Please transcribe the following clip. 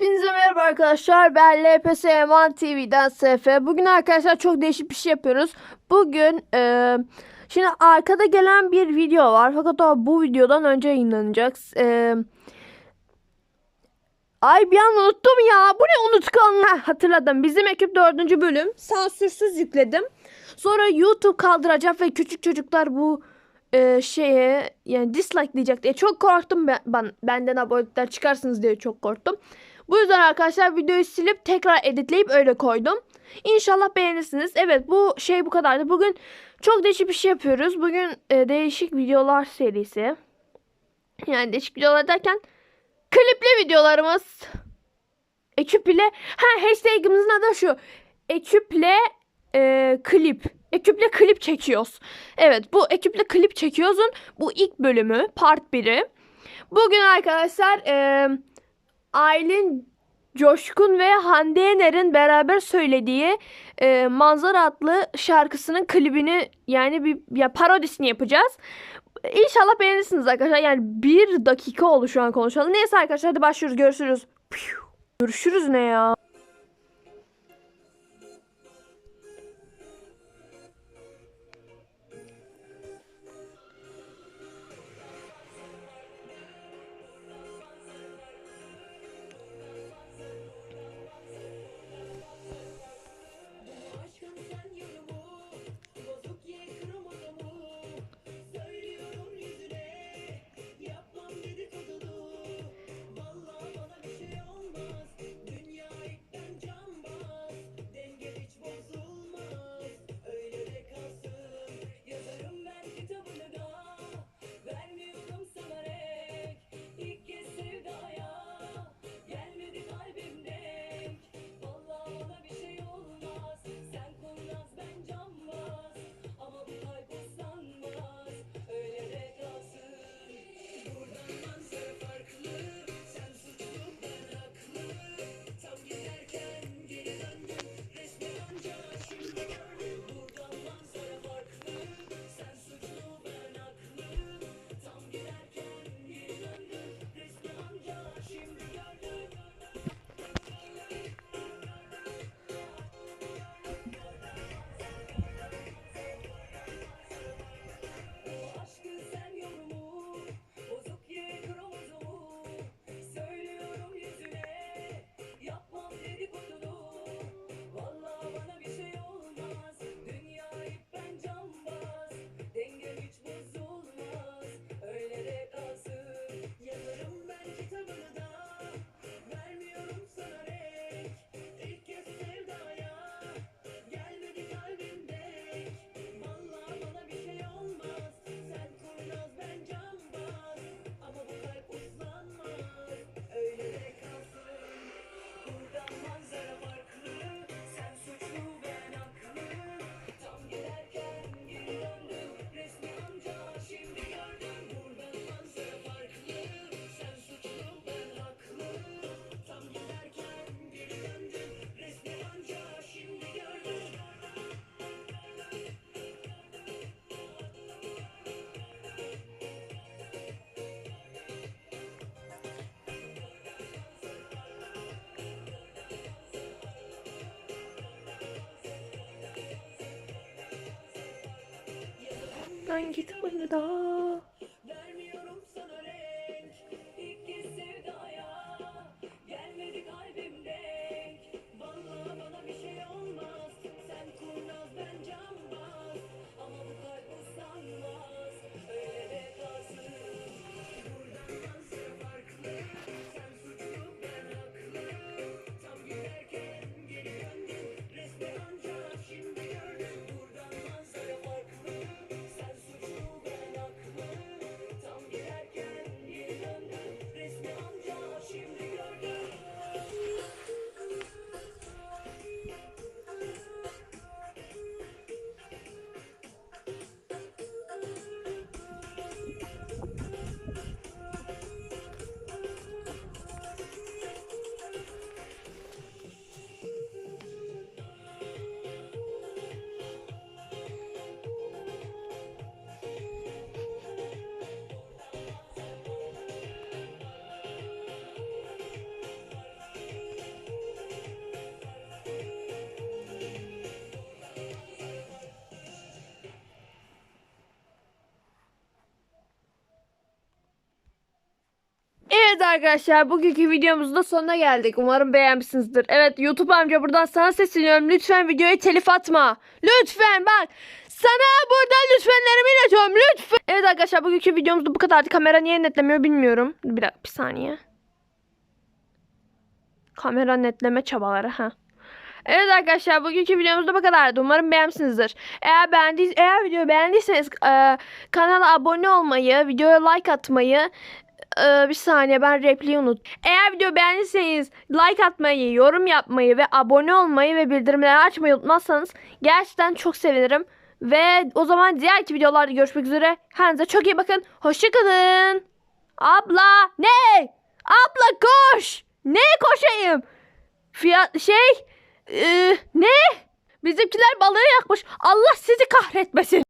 Hepinize merhaba arkadaşlar. Ben LPS Eman TV'den SF. Bugün arkadaşlar çok değişik bir şey yapıyoruz. Bugün e, şimdi arkada gelen bir video var. Fakat o bu videodan önce yayınlanacak. E, ay bir an unuttum ya. Bu ne unutkanlık? Hatırladım. Bizim ekip dördüncü bölüm. Sansürsüz yükledim. Sonra YouTube kaldıracak ve küçük çocuklar bu e, şeye yani dislike diyecek diye çok korktum ben, ben benden abonelikler çıkarsınız diye çok korktum. Bu yüzden arkadaşlar videoyu silip tekrar editleyip öyle koydum. İnşallah beğenirsiniz. Evet bu şey bu kadardı. Bugün çok değişik bir şey yapıyoruz. Bugün e, değişik videolar serisi. Yani değişik videolar derken klipli videolarımız. Ekip ile ha hashtagimizin adı şu. Ekiple e, klip. Ekiple klip çekiyoruz. Evet bu ekiple klip çekiyoruz'un bu ilk bölümü part 1'i. Bugün arkadaşlar e, Aylin Coşkun ve Hande Yener'in beraber söylediği e, Manzara adlı şarkısının klibini yani bir ya parodisini yapacağız. İnşallah beğenirsiniz arkadaşlar. Yani bir dakika oldu şu an konuşalım. Neyse arkadaşlar hadi başlıyoruz. Görüşürüz. Görüşürüz ne ya? 나인 기특입니다. Arkadaşlar bugünkü videomuzun da sonuna geldik. Umarım beğenmişsinizdir. Evet YouTube amca buradan sana sesleniyorum. Lütfen videoya telif atma. Lütfen bak. Sana buradan lütfenlerimi iletiyorum. Lütfen. Evet arkadaşlar bugünkü videomuz da bu kadardı. Kamera niye netlemiyor bilmiyorum. Bir dakika bir saniye. Kamera netleme çabaları ha. Evet arkadaşlar bugünkü videomuz da bu kadardı. Umarım beğenmişsinizdir. Eğer beğendiyseniz, eğer videoyu beğendiyseniz e, kanala abone olmayı, videoya like atmayı e, bir saniye ben repliği unut. Eğer video beğendiyseniz like atmayı, yorum yapmayı ve abone olmayı ve bildirimleri açmayı unutmazsanız gerçekten çok sevinirim. Ve o zaman diğerki videolarda görüşmek üzere. Kendinize çok iyi bakın. Hoşçakalın. Abla ne? Abla koş. Ne koşayım? Fiyat şey e, ne? Bizimkiler balığı yakmış. Allah sizi kahretmesin.